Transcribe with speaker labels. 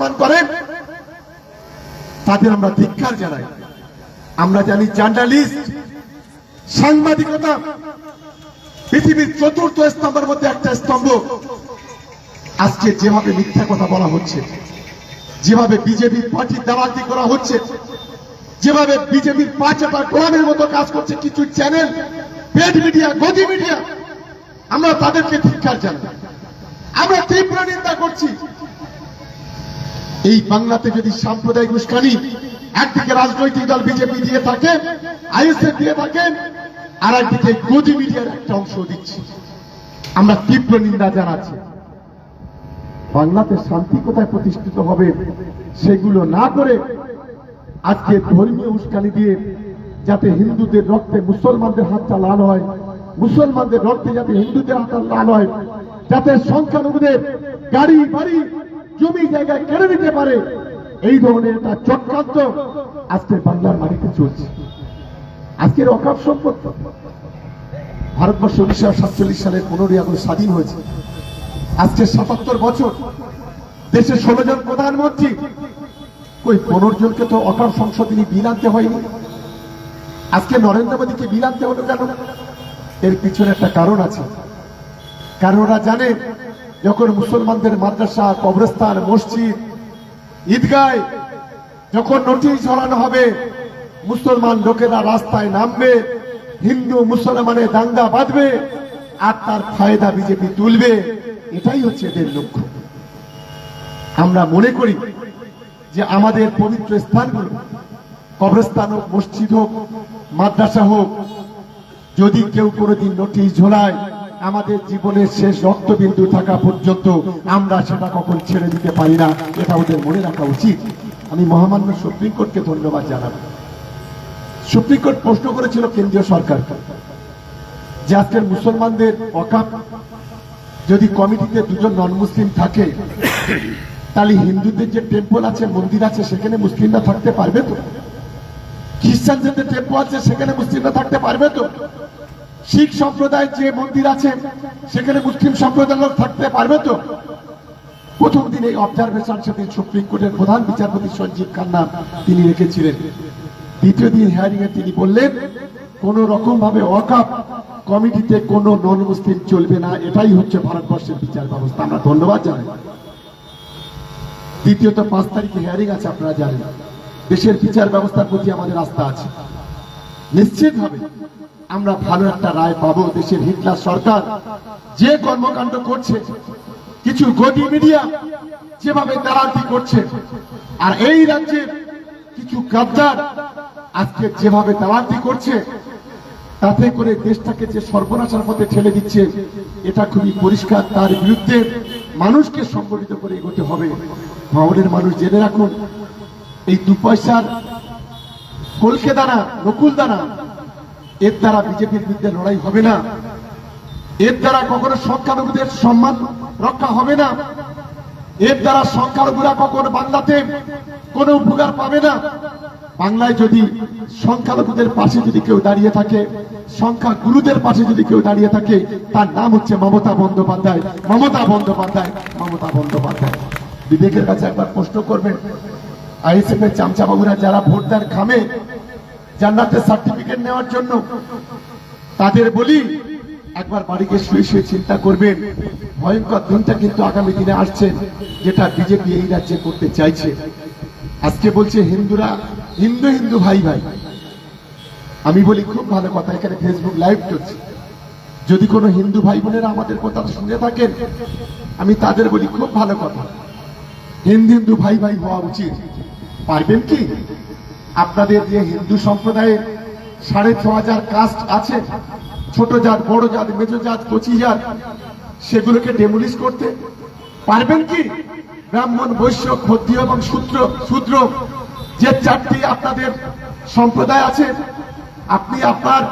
Speaker 1: সম্মান করেন, তাদের আমরা ধিক্কার জানাই। আমরা জানি জার্নালিস্ট, সাংবাদিকতা, পৃথিবীর চতুর্থ স্তম্ভের মধ্যে একটা স্তম্ভ। আজকে যেভাবে মিথ্যা কথা বলা হচ্ছে, যেভাবে বিজেপি পার্টির দাবাতি করা হচ্ছে, যেভাবে বিজেপির পাঁচটা গোলামের মতো কাজ করছে কিছু চ্যানেল, পেড মিডিয়া, গদি মিডিয়া, আমরা তাদেরকে ধিক্কার জানাই। আমরা তীব্র নিন্দা করছি। এই বাংলাতে যদি সাম্প্রদায়িক উস্কানি একদিকে রাজনৈতিক দল বিজেপি দিয়ে থাকে, আইএসএফ দিয়ে থাকে আর একদিকে গদি মিডিয়ার একটা অংশ দিচ্ছে। আমরা তীব্র নিন্দা জানাচ্ছি। বাংলাতে শান্তি কোথায় প্রতিষ্ঠিত হবে সেগুলো না করে আজকে ধর্মীয় উস্কানি দিয়ে যাতে হিন্দুদের রক্তে মুসলমানদের হাতটা লাল হয়, মুসলমানদের রক্তে যাতে হিন্দুদের হাতটা লাল হয়, যাতে সংখ্যালঘুদের গাড়ি বাড়ি জমি জায়গায় কেড়ে নিতে পারে, এই ধরনের একটা চক্রান্ত আজকে বাংলার মাটিতে চলছে। আজকের অকাপ সম্পদ। ভারতবর্ষ উনিশশো সাতচল্লিশ সালে পনেরোই আগস্ট স্বাধীন হয়েছে। আজকে সাতাত্তর বছর দেশের ষোলো জন প্রধানমন্ত্রী। ওই পনেরো জনকে তো অকাল সংশোধনী বিল আনতে হয়নি। আজকে নরেন্দ্র মোদীকে বিল আনতে হলো কেন? এর পিছনে একটা কারণ আছে। কারণ ওরা জানে যখন মুসলমানদের মাদ্রাসা, কবরস্থান, মসজিদ, ঈদগায় যখন নোটিশ ঝরানো হবে, মুসলমান লোকেরা রাস্তায় নামবে, হিন্দু, মুসলমানের দাঙ্গা বাঁধবে আর তার ফায়দা বিজেপি তুলবে, এটাই হচ্ছে এদের লক্ষ্য। আমরা মনে করি যে আমাদের পবিত্র স্থানগুলো, কবরস্থান হোক, মসজিদ হোক, মাদ্রাসা হোক, যদি কেউ কোনোদিন নোটিশ ঝোলায় আমাদের জীবনের শেষ রক্তবিন্দু থাকা পর্যন্ত আমরা সেটা কখন ছেড়ে দিতে পারি না, এটা ওদের মনে রাখা উচিত। আমি মহামান্য সুপ্রিম কোর্টকে ধন্যবাদ জানাব। সুপ্রিম কোর্ট প্রশ্ন করেছিল কেন্দ্রীয় সরকারকে যে আজকের মুসলমানদের অকাপ যদি কমিটিতে দুজন নন মুসলিম থাকে, তাহলে হিন্দুদের যে টেম্পল আছে, মন্দির আছে, সেখানে মুসলিমরা থাকতে পারবে তো? খ্রিস্টানদের টেম্পল আছে, সেখানে মুসলিমরা থাকতে পারবে তো? শিখ সম্প্রদায়ের যে মন্দির আছে, সেখানে মুসলিম সম্প্রদায়ের লোক থাকতে পারবে তো? প্রথম দিন এই অবজারভেশন সেদিন সুপ্রিম কোর্টের প্রধান বিচারপতি সঞ্জীব খান্না তিনি রেখেছিলেন। দ্বিতীয় দিন হিয়ারিং এ তিনি বললেন, কোন রকম ভাবে অকাপ কমিটিতে কোন নন মুসলিম চলবে না, এটাই হচ্ছে ভারতবর্ষের বিচার ব্যবস্থা। আমরা ধন্যবাদ জানাই। দ্বিতীয়ত পাঁচ তারিখে হিয়ারিং আছে, আপনারা জানেন। দেশের বিচার ব্যবস্থার প্রতি আমাদের আস্থা আছে। নিশ্চিত হবে আমরা ভালো একটা রায় পাবো দেশের হিটলার সরকার। যে কর্মকাণ্ড করছে, কিছু গদি মিডিয়া যেভাবে দালালি করছে, আর এই রাজ্যে কিছু গাদ্দার আজকে যেভাবে দালালি করছে, তাতে করে দেশটাকে যে সর্বনাশার মধ্যে ঠেলে দিচ্ছে, এটা খুবই পরিষ্কার। তার বিরুদ্ধে মানুষকে সংগঠিত করে এগোতে হবে। ভাবনের মানুষ জেনে রাখুন, এই দু পয়সার কলকে দানা নকুল দানা এর দ্বারা বিজেপির বিরুদ্ধে লড়াই হবে না। এর দ্বারা কখনো সংখ্যালঘুদের সম্মান রক্ষা হবে না। এর দ্বারা সংখ্যালঘুরা কখনো বাংলাতে কোনো উপকার পাবে না। বাংলায় যদি সংখ্যালঘুদের পাশে যদি কেউ দাঁড়িয়ে থাকে সংখ্যা গুরুদের পাশে যদি কেউ দাঁড়িয়ে থাকে, তার নাম হচ্ছে মমতা বন্দ্যোপাধ্যায়। মমতা বন্দ্যোপাধ্যায় মমতা বন্দ্যোপাধ্যায়। বিবেকের কাছে একবার প্রশ্ন করবেন আইএসএফ এর চামচাবাবুরা যারা ভোট দেন খামে জান্নাতের সার্টিফিকেট নেওয়ার জন্য। তাদের বলি, একবার বাড়িতে শুয়ে শুয়ে চিন্তা করবেন। ভয়ঙ্কর দিনটা কিন্তু আগামী দিনে আসছে, যেটা বিজেপি এই রাজ্যে করতে চাইছে। আজকে বলছে হিন্দুরা, হিন্দু হিন্দু ভাই ভাই। আমি বলি, খুব ভালো কথা, এখানে ফেসবুক লাইভ চলছে। যদি কোনো হিন্দু ভাই বোনেরা আমাদের কথা শুনে থাকেন, আমি তাদের বলি, খুব ভালো কথা। হিন্দু হিন্দু ভাই ভাই হওয়া উচিত। পারবেন কি? আপনাদের যে হিন্দু সম্প্রদায়ের সাড়ে ছ হাজার কাস্ট আছে, ছোট জাত, বড় জাত, মেজো জাত, কচি জাত, সেগুলোকে ডেমোলিশ করতে পারবেন কি? ব্রাহ্মণ, বৈশ্য, ক্ষত্রিয় এবং সূত্র শূদ্র, যে চারটি আপনাদের সম্প্রদায় আছে, আপনি আপনার